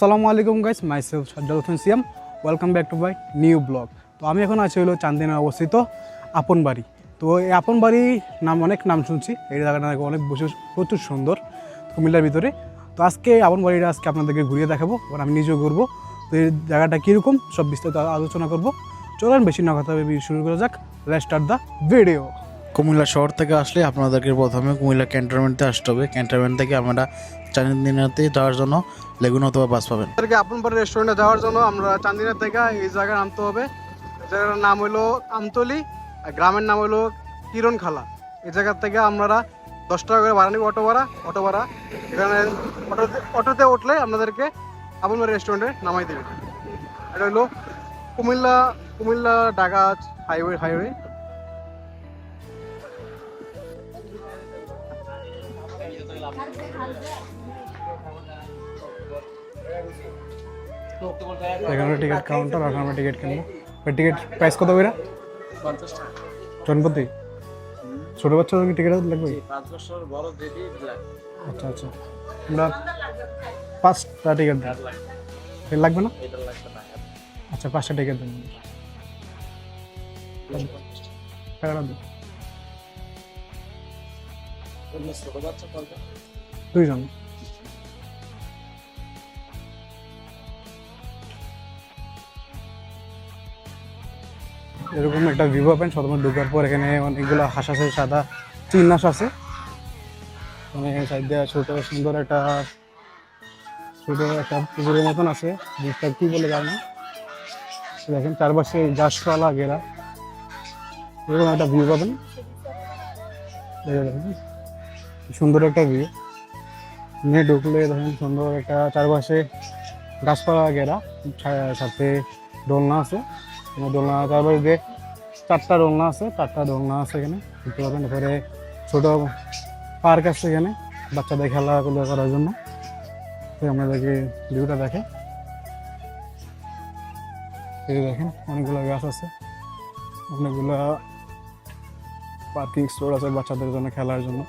আসসালামু আলাইকুম guys myself Sajjad Hossain welcome back to my new blog তো আমি এখন আছি হলো চান্দিনা অবস্থিত আপন বাড়ি তো এই আপন বাড়ি নাম, অনেক নাম শুনছি। এই জায়গাটা নাকি অনেক বসে, প্রচুর সুন্দর কুমিল্লার ভিতরে। তো আজকে আপন বাড়িটা আজকে আপনাদেরকে ঘুরিয়ে দেখাবো আর আমি নিজেও ঘুরবো। তো এই জায়গাটা কীরকম, সব বিস্তারিত আলোচনা করব। চলেন বেশি না কথা শুরু করা যাক। লেট দ্য ভিডিও কুমিল্লা শহর থেকে আসলে আপনাদেরকে প্রথমে কুমিল্লা ক্যান্টনমেন্টে আসতে হবে। ক্যান্টনমেন্ট থেকে আমরা চান্দিনাতে যাওয়ার জন্য লেগুন অথবা বাস পাবেন। আমাদেরকে আপন বাড়ি রেস্টুরেন্টে যাওয়ার জন্য আমরা চান্দিনা থেকে এই জায়গায় নামতে হবে। জায়গাটার নাম হলো আমতলি, আর গ্রামের নাম হলো কিরণখালা। এই জায়গার থেকে আমরা দশ টাকা করে ভাড়া নিব অটো ভাড়া অটো ভাড়া। এখানে অটোতে অটোতে উঠলে আপনাদেরকে আপন বাড়ি রেস্টুরেন্টে নামাই দেবে। এটা হলো কুমিল্লা কুমিল্লা ঢাকা হাইওয়ে হাইওয়ে এখানে টিকিট কাউন্টার আর আমরা টিকিট কিনবো। টিকিট প্রাইস কত করে জনপতি? ছোট বাচ্চাদের কি টিকিট লাগবে? আচ্ছা আচ্ছা। আমরা পাঁচটা টিকিট দিই লাগবে না? আচ্ছা পাঁচটা টিকিট দিন টাকাটা দিন দুইজন। এরকম একটা ভিউ পাবেন প্রথমে ঢোকার পর এখানে অনেকগুলো হাঁস সাদা চিন্নাস আছে। মানে সাইড ছোট, সুন্দর একটা, ছোট একটা পুকুরের মতন আছে। জিনিসটা কি বলে জানি না। দেখেন চারপাশে গাছপালা, ঘেরা। এরকম একটা ভিউ পাবেন। সুন্দর একটা ভিউ নিয়ে ঢুকলে দেখেন সুন্দর একটা চারপাশে গাছপালা ঘেরা সাথে দোলনা আছে। দোলনা যে চারটা দোলনা আছে, চারটা দোলনা আছে এখানে। দেখতে পাবেন এরপরে ছোট পার্ক আছে এখানে, বাচ্চাদের খেলাধুলা করার জন্য। আপনাদেরকে ভিউটা দেখে। দেখেন, অনেকগুলো গাছ আছে। অনেকগুলো পার্কিং স্টোর আছে বাচ্চাদের জন্য খেলার জন্য।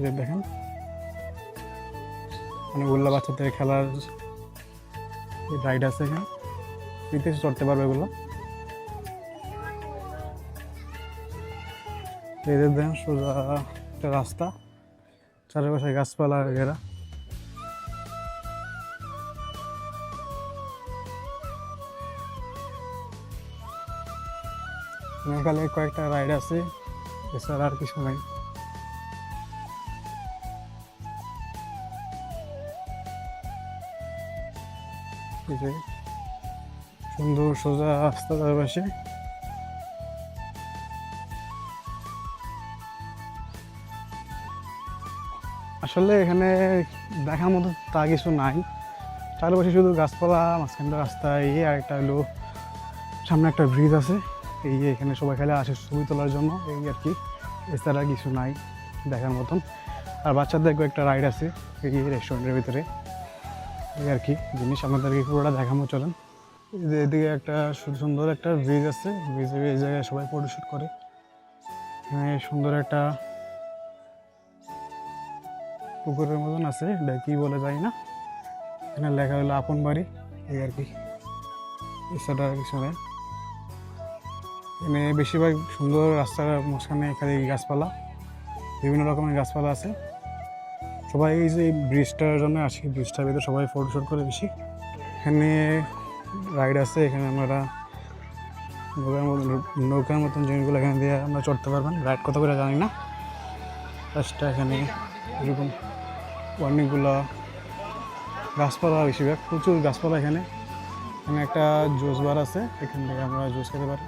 যে দেখেন। মানে অনেকগুলো বাচ্চাদের খেলার রাইড আছে এখানে। বিদেশে চড়তে পারবে এগুলো? এদের দেখেন সোজা একটা রাস্তা। চারিপাশে গাছপালা ঘেরা। এখানে কয়েকটা রাইড আছে। এছাড়া আর কিছু নাই। যে সুন্দর সোজা রাস্তা চারপাশে আসলে এখানে দেখার মতো তা কিছু নাই। চারপাশে শুধু গাছপালা, মাঝখানটা রাস্তা এই আর একটা হলো সামনে একটা ব্রিজ আছে। এই এখানে সবাই খেলে আসে ছবি তোলার জন্য, এই আর কি। এছাড়া কিছু নাই দেখার মতন। আর বাচ্চাদের কয়েকটা রাইড আছে এই রেস্টুরেন্টের ভিতরে। এই আর কি, জিনিস আপনাদেরকে পুরোটা দেখাবো চলেন। এদিকে একটা সুন্দর একটা ব্রিজ আছে ব্রিজে এই জায়গায় সবাই ফটোশ্যুট করে। এখানে সুন্দর একটা পুকুরের মতন আছে, এটা কি বলে যাই না। এখানে লেখা হলো আপন বাড়ি, এই আর কি। কিছু নেই। এখানে বেশিরভাগ সুন্দর রাস্তার মাঝখানে এখানে গাছপালা, বিভিন্ন রকমের গাছপালা আছে। সবাই এই যে ব্রিজটার জন্য আসি, ব্রিজটার ভিতরে সবাই ফটোশ্যুট করে বেশি। এখানে রাইড আছে, এখানে আমরা নৌকার মতন নৌকার মতন জিনিসগুলো এখানে দিয়ে আমরা চড়তে পারবেন রাইড কত করে জানি না। ফার্স্টটা এখানে এরকম অনেকগুলো গাছপালা, বেশিরভাগ প্রচুর গাছপালা এখানে। এখানে একটা জুস বার আছে, এখান থেকে আমরা জুস খেতে পারি।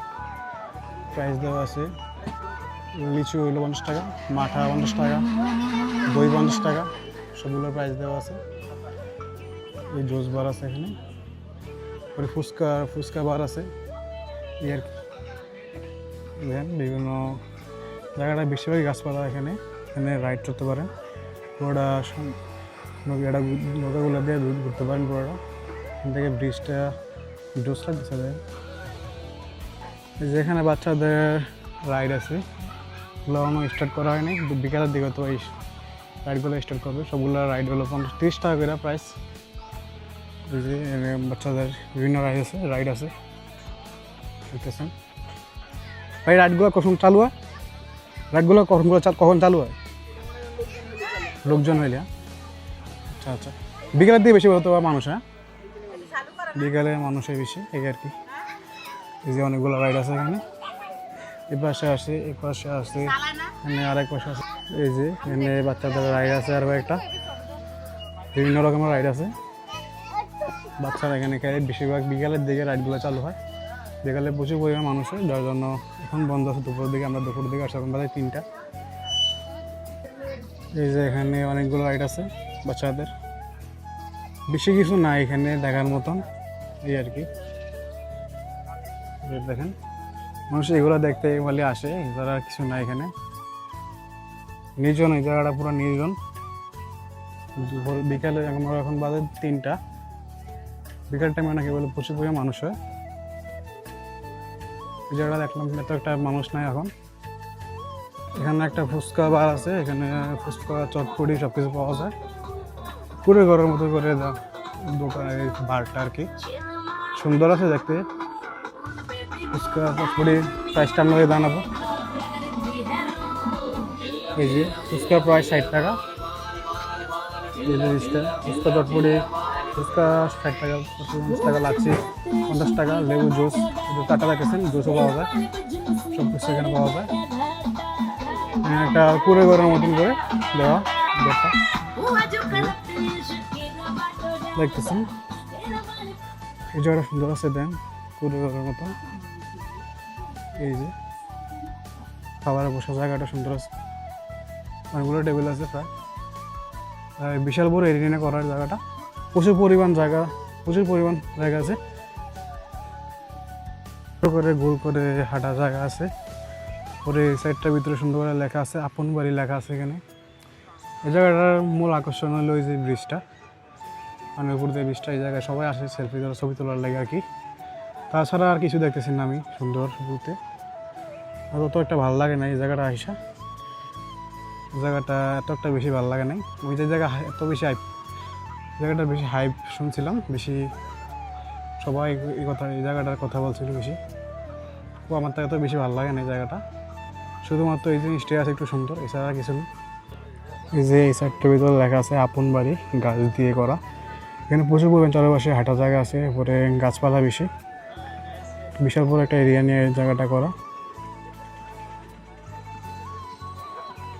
প্রাইস দেওয়া আছে, লিচু হইল পঞ্চাশ টাকা, মাঠা পঞ্চাশ টাকা। দই পঞ্চাশ টাকা। সবগুলোর প্রাইস দেওয়া আছে। এই জুস বার আছে এখানে। পরে ফুচকা ফুচকা বার আছে। এই আর দেখেন বিভিন্ন জায়গাটা বেশিরভাগই গাছপালা এখানে। এখানে রাইড করতে পারেন। পুরোটা নৌকাটা নৌকাগুলো দিয়ে ঘুরতে পারেন পুরোটা। এখান থেকে ব্রিজটা জোস লাগতেছে, দেখেন। এই যে এখানে বাচ্চাদের রাইড আছে। ওগুলো এখনও স্টার্ট করা হয়নি। বিকালের দিকে তো এই রাইডগুলো স্টার্ট করবে। সবগুলো রাইডগুলো পঞ্চাশ তিরিশ টাকা করে প্রাইস বাচ্চাদের বিভিন্ন রাইড আছে রাইড আছে। দেখতেছেন? ভাই রাইডগুলো কখন চালু হয়? রাইডগুলো কখন কখন চালু হয়? লোকজন হইলে হ্যাঁ? আচ্ছা আচ্ছা। বিকেলের দিকে বেশি হতো মানুষ হ্যাঁ? বিকালে মানুষের বেশি, এই আর কি। এই যে অনেকগুলো রাইড আছে এখানে। এ পাশে আসে এ পাশে আসে, এখানে আরেক পাশে আছে। এই যে এখানে বাচ্চাদের রাইড আছে আর একটা। বিভিন্ন রকমের রাইড আছে। বাচ্চারা এখানে বেশিরভাগ বিকালের দিকে রাইডগুলো চালু হয়। বিকালে প্রচুর পরিমাণ মানুষ হয়, যার জন্য এখন বন্ধ আছে। দুপুর দিকে আমরা দুপুর দিকে আসি এখন বাজে তিনটা। এই যে এখানে অনেকগুলো রাইড আছে বাচ্চাদের। বেশি কিছু না এখানে দেখার মতন, এই আর কি। দেখেন। মানুষ এগুলো দেখতে বলে আসে তারা আর কিছু না এখানে। নির্জন, এই জায়গাটা পুরো নির্জন। দুপুর বিকালে আমরা এখন বাজে তিনটা। বিকাল টাইমে নাকি বলে প্রচুর পরিমাণ মানুষ হয়। এই জায়গাটা দেখলাম, এত একটা মানুষ নাই এখন। এখানে একটা ফুচকা বার আছে, এখানে ফুচকা, চটপটি সব কিছু পাওয়া যায়। পুরো ঘরের মতো করে দোকানের বারটা আর কি। সুন্দর আছে দেখতে। ফুচকা, চটপটি প্রাইসটা আপনাকে জানাব এই যে ফুচকার প্রাইস ষাট টাকা। এই জিনিসটা ফুচকা চটপটি ফুচকা ষাট টাকা পঞ্চাশ টাকা লাগছে, পঞ্চাশ টাকা, লেবু জুস চারটা দেখেছেন জুসও পাওয়া যায়, সব কিছু এখানে পাওয়া যায়। একটা কুড়ে ঘরের মতন করে দেওয়া ঘরটা দেখতেছেন? এই জায়গাটা সুন্দর আছে, দেন কুড়ে ঘরের মতো এই যে খাবারের বসার জায়গাটা সুন্দর আছে। অনেকগুলো টেবিল আছে প্রায়। বিশাল বড় এরিয়া করার জায়গাটা। প্রচুর পরিমাণ জায়গা, প্রচুর পরিমাণ জায়গা আছে। করে গোল করে হাঁটা জায়গা আছে। পরে সাইডটার ভিতরে সুন্দর করে লেখা আছে, আপন বাড়ি লেখা আছে এখানে। এই জায়গাটার মূল আকর্ষণ হলো ওই যে ব্রিজটা মানে উপর দিয়ে ব্রিজটা এই জায়গায় সবাই আসে সেলফি তোলা, ছবি তোলার লাগে আর কি। তাছাড়া আর কিছু দেখতেছি না আমি সুন্দর বলতে। আর অত একটা ভালো লাগে না এই জায়গাটা আইসা। জায়গাটা এত একটা বেশি ভালো লাগে নাই। ওই যে জায়গা এত বেশি হাইপ জায়গাটা বেশি হাইপ শুনছিলাম, বেশি সবাই এই কথা, এই জায়গাটার কথা বলছিল বেশি। ও আমার তো এত বেশি ভালো লাগে না এই জায়গাটা। শুধুমাত্র এই জিনিসটাই আছে একটু সুন্দর, এছাড়া কিছু না এই যে এই সাইডটার ভিতরে লেখা আছে, আপন বাড়ি, গাছ দিয়ে করা। এখানে প্রচুর পরিমাণ চারপাশে হাঁটা জায়গা আছে, এরপরে গাছপালা বেশি। বিশাল বড় একটা এরিয়া নিয়ে জায়গাটা করা।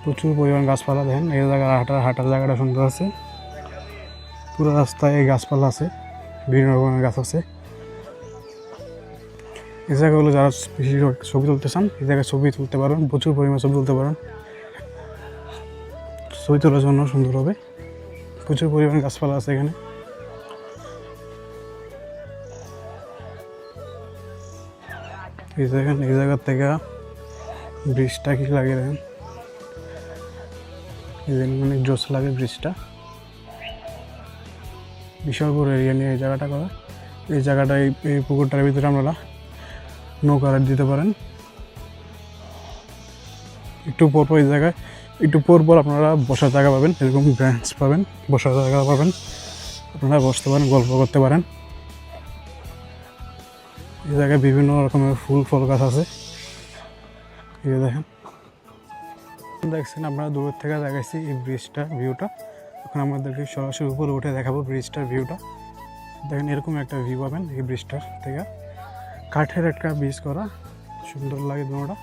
প্রচুর পরিমাণ গাছপালা দেখেন। এই জায়গা হাঁটার হাঁটার জায়গাটা সুন্দর আছে। পুরো রাস্তায় এই গাছপালা আছে। বিভিন্ন রকমের গাছ আছে। এই জায়গাগুলো যারা ছবি তুলতে চান, এই জায়গায় ছবি তুলতে পারেন, প্রচুর পরিমাণে ছবি তুলতে পারেন। ছবি তোলার জন্য সুন্দর হবে। প্রচুর পরিমাণ গাছপালা আছে এখানে। এই জায়গা এই জায়গার থেকে ব্রিজটা কি লাগে দেখেন। মানে জোস লাগে ব্রিজটা। বিশাল বড় এরিয়া নিয়ে এই জায়গাটা করা। এই জায়গাটা এই পুকুরটার ভিতরে আপনারা নৌকা দিতে পারেন। একটু পর পর এই জায়গায়, একটু পর পর আপনারা বসার জায়গা পাবেন, এরকম ব্রাঞ্চ পাবেন, বসার জায়গা পাবেন। আপনারা বসতে পারেন, গল্প করতে পারেন। এই জায়গায় বিভিন্ন রকমের ফুল, ফল গাছ আছে। এই দেখেন। দেখছেন আমরা দূরের থেকে দেখাচ্ছি এই ব্রিজটা ভিউটা এখন আমাদেরকে সরাসরি উপরে উঠে দেখাবো ব্রিজটার ভিউটা দেখেন এরকম একটা ভিউ পাবেন এই ব্রিজটার থেকে। কাঠের একটা ব্রিজ করা, সুন্দর লাগে দুটা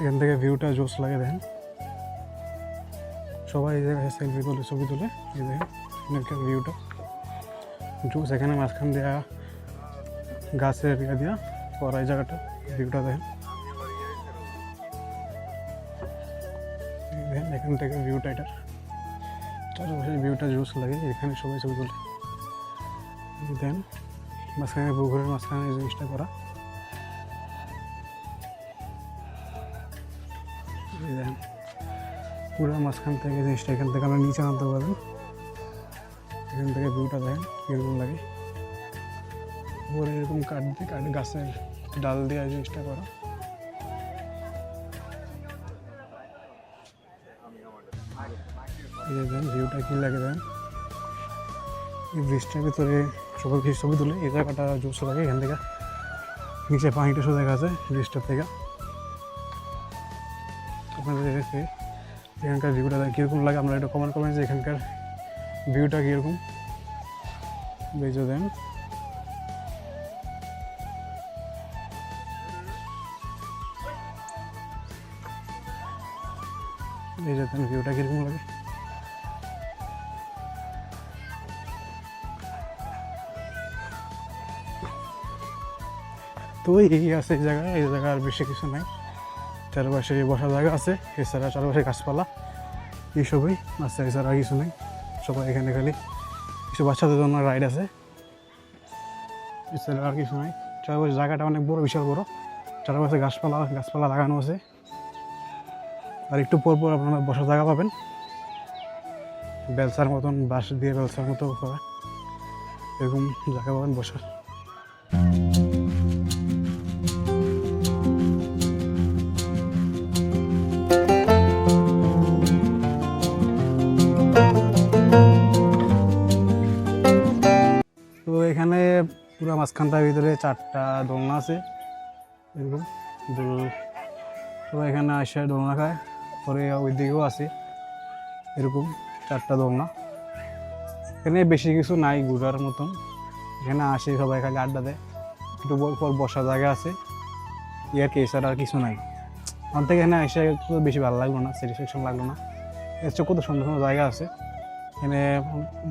এখান থেকে ভিউটা জোস লাগে, দেখেন। সবাই এই সেলফি তুলে, ছবি তুলে দেখেন এখানকার ভিউটা জোস এখানে মাঝখান দেওয়া গাছের দেওয়া করা এই জায়গাটা ভিউটা দেখেন। এখান থেকে ভিউটা এটার চারপাশে ভিউটা জোস লাগে, এখানে সবাই ছবি তুলে। দেন, মাঝখানে পুকুরের মাঝখানে জিনিসটা করা। দেখেন পুরো মাঝখান থেকে জিনিসটা এখান থেকে আমরা নিচে আনতে পারবেন এখান থেকে ভিউটা দেখেন, কীরকম লাগে। উপরে এরকম কাঠ দিয়ে, কাঠ, গাছের ডাল দিয়ে জিনিসটা করা। দেন ভিউটা কি লাগে দেন এই ব্রিজটার ভিতরে সবাই কিছু ছবি তুলে, এই জায়গাটা জোশ লাগে এখান থেকে। নিচে পানিটা সোজা আছে ব্রিজটার থেকে। আপনাদের এখানকার ভিউটা কীরকম লাগে আমরা এটা কমেন্ট করবেন যে এখানকার ভিউটা কীরকম। বেজে দেন তো এই আছে এই জায়গা এই জায়গা আর বেশি কিছু নাই। চারপাশে বসার জায়গা আছে, এছাড়া চারপাশে গাছপালা। এইসবই আছে, এছাড়া কিছু নেই। সবাই এখানে খালি কিছু বাচ্চাদের জন্য রাইড আছে। এছাড়া আর কিছু নাই। চারপাশে জায়গাটা অনেক বড়, বিশাল বড়। চারপাশে গাছপালা গাছপালা লাগানো আছে। আর একটু পর পর আপনারা বসার জায়গা পাবেন। বেলসার মতন, বাঁশ দিয়ে বেলসার মতো করা। এরকম জায়গা পাবেন বসার। পুরো মাঝখানটার ভিতরে চারটা দোলনা আছে। এরকম তো এখানে আসে, দোলনা খায়, পরে ওই দিকেও আছে এরকম চারটা দোলনা। এখানে বেশি কিছু নাই ঘুরার মতন। এখানে আসে সবাই খালি আড্ডা দেয়। একটু পর বসার জায়গা আছে। ইয়ার কি আর কিছু নাই। আমার থেকে এখানে এসে বেশি ভালো লাগল না স্যাটিসফ্যাকশন লাগল না। এর চেয়ে কত সুন্দর সুন্দর জায়গা আছে। এখানে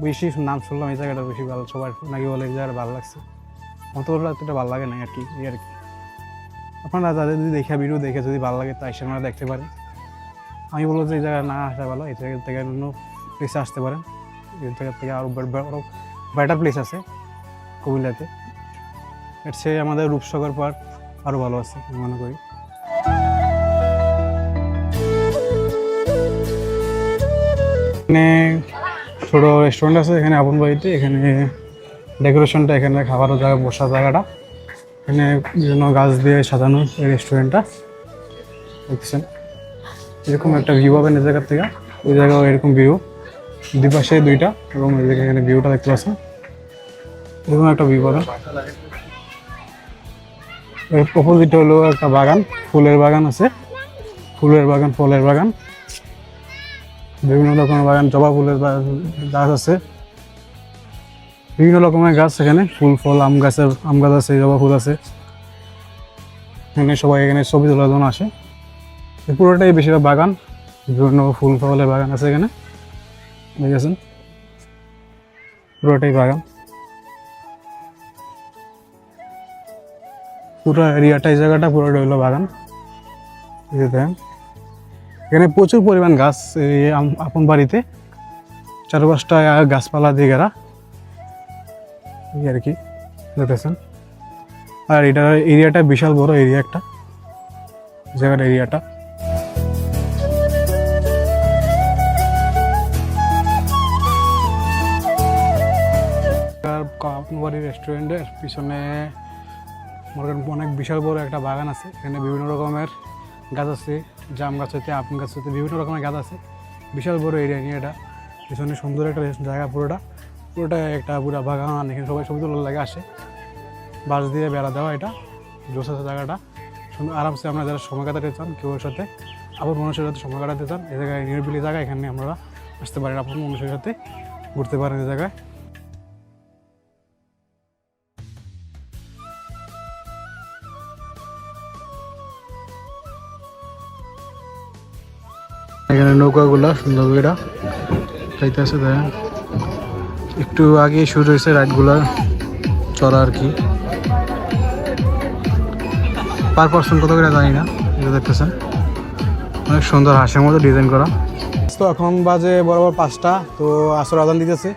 বেশি নাম শুনলাম এই জায়গাটা বেশি ভালো, সবার নাকি বলে জায়গাটা ভালো লাগছে। মতো এতটা ভালো লাগে না আর কি, এই আর কি। আপনারা যাদের যদি দেখে ভিডিও দেখে যদি ভালো লাগে তাই আপনারা দেখতে পারেন। আমি বলব যে এই জায়গায় না আসা ভালো, এই জায়গা থেকে অন্য প্লেসে আসতে পারেন। এই জায়গা থেকে আরও বড় বেটার প্লেস আছে কুমিল্লাতে। এর চেয়ে আমাদের রূপসাগর পার্ক আরও ভালো আছে, আমি মনে করি। এখানে ছোটো রেস্টুরেন্ট আছে, এখানে আপন বাড়িতে, এখানে ডেকোরেশনটা এখানে খাবারের জায়গা, বসার জায়গাটা। এখানে বিভিন্ন গাছ দিয়ে সাজানো এই রেস্টুরেন্টটা। দেখছেন এরকম একটা ভিউ পাবেন এই জায়গার থেকে। ওই জায়গাও এরকম ভিউ দুই পাশে দুইটা এবং এই জায়গায় এখানে ভিউটা দেখতে পাচ্ছেন? এরকম একটা ভিউ পাবেন। এর অপোজিটে হলো একটা বাগান, ফুলের বাগান আছে। ফুলের বাগান, ফলের বাগান। বিভিন্ন রকমের বাগান, জবা ফুলের গাছ আছে। বিভিন্ন রকমের গাছ এখানে, ফুল, ফল, আম গাছের আম গাছ আছে, জবা ফুল আছে। এখানে সবাই এখানে ছবি তোলার জন্য আসে। পুরোটাই বেশিরভাগ বাগান, বিভিন্ন ফুল, ফলের বাগান আছে এখানে। দেখেছেন? পুরোটাই বাগান। পুরো এরিয়াটা, এই জায়গাটা পুরোটা হলো বাগান। দেখেন। এখানে প্রচুর পরিমাণ গাছ আপন বাড়িতে। চারপাশটা গাছপালা দিয়ে ঘেরা। আর কি, দেখতেছেন? আর এটা এরিয়াটা বিশাল বড় এরিয়া একটা জায়গার এরিয়াটা। আপন বাড়ির রেস্টুরেন্টের পিছনে করেন অনেক বিশাল বড় একটা বাগান আছে। এখানে বিভিন্ন রকমের গাছ আছে, জাম গাছ হতে আপন গাছ হতে বিভিন্ন রকমের গাছ আছে। বিশাল বড় এরিয়া নিয়ে এটা। পিছনে সুন্দর একটা জায়গা পুরোটা। পুরোটা একটা পুরো বাগান, এখানে সবাই ছবি তোলার লাগে আসে। বাস দিয়ে বেড়া দেওয়া এটা, জোস আছে জায়গাটা। সুন্দর আরামসে আমরা যারা সময় কাটাতে চান, কেউ সাথে আবার মানুষের সাথে সময় কাটাতে চান এই জায়গায় নিরিবিলি জায়গা, এখানে আমরা আসতে পারেন আপনার মানুষের সাথে ঘুরতে পারেন এই জায়গায়। এখানে নৌকাগুলা, সুন্দর করে যাইতেছে দেখেন। একটু আগে শুরু হয়েছে রাইডগুলো চড়া আর কি। পার পার্সন কত করে জানি না, এটা দেখতেছেন। অনেক সুন্দর হাসের মতো ডিজাইন করা। তো এখন বাজে বরাবর পাঁচটা, তো আসর আজান দিতেছে।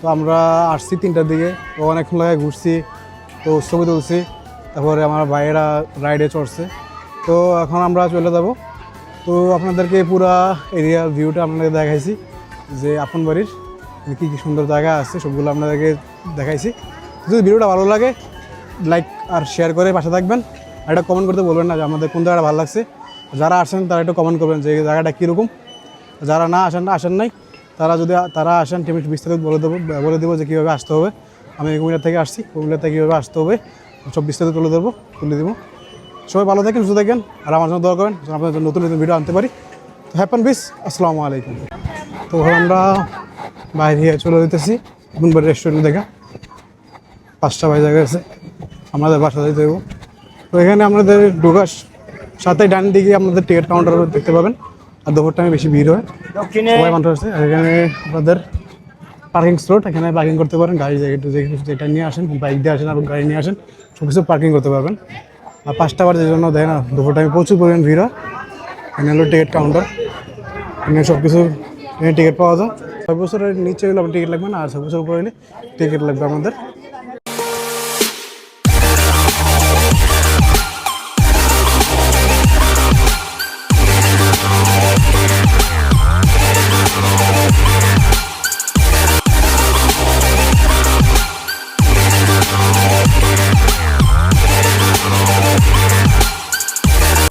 তো আমরা আসছি তিনটার দিকে তো অনেকক্ষণ লাগে ঘুরছি, তো ছবি তুলছি। তারপরে আমার ভাইয়েরা রাইডে চড়ছে। তো এখন আমরা চলে যাব। তো আপনাদেরকে পুরা এরিয়ার ভিউটা আপনাদের দেখাইছি, যে আপন বাড়ির। কী কী সুন্দর জায়গা আছে, সবগুলো আপনাদেরকে দেখাইছি। যদি ভিডিওটা ভালো লাগে লাইক আর শেয়ার করে পাশে থাকবেন। আর এটা কমেন্ট করতে বলবেন না যে আমাদের কোন জায়গাটা ভালো লাগছে। যারা আসেন, তারা একটু কমেন্ট করবেন যে এই জায়গাটা কীরকম। যারা না আসেন না আসেন নাই। তারা যদি, তারা আসেন টিম বিস্তারিত বলে দেবো বলে দেবো যে কীভাবে আসতে হবে। আমি কুমিল্লা থেকে আসছি, কুমিল্লা থেকে কীভাবে আসতে হবে, সব বিস্তারিত তুলে দেবো তুলে দেবো। সবাই ভালো থাকেন, সুস্থ থাকেন, আর আমার জন্য দোয়া করেন আপনাদের নতুন নতুন ভিডিও আনতে পারি। তো হ্যাপেন বিস আসসালামু আলাইকুম। তো আমরা বাইরে চলে যেতেছি বুনবাড়ি রেস্টুরেন্ট দেখা। পাঁচটা বাজে গেছে। আমাদের বাসা যেতে দেবো তো এখানে আপনাদের ঢোকার সাথে ডান দিকে আপনাদের টিকিট কাউন্টার দেখতে পাবেন। আর দুপুর টাইমে বেশি ভিড় হয়। সবাই মানুষ আছে। আর এখানে আপনাদের পার্কিং স্লট এখানে পার্কিং করতে পারেন। গাড়ি জায়গা যেটা নিয়ে আসেন বাইক দিয়ে আসেন আর গাড়ি নিয়ে আসেন সব কিছু পার্কিং করতে পারবেন। আর পাঁচটা বাজে জন্য দেয় না দুপুর টাইমে প্রচুর পরিমাণ ভিড় হয়। এখানে হলো টিকিট কাউন্টার এখানে সব কিছু টিকিট পাওয়া যায়। ছয় বছরের নিচে হলে আপনার টিকিট লাগবে না, আর ছয় উপরে হলে টিকিট লাগবে আমাদের।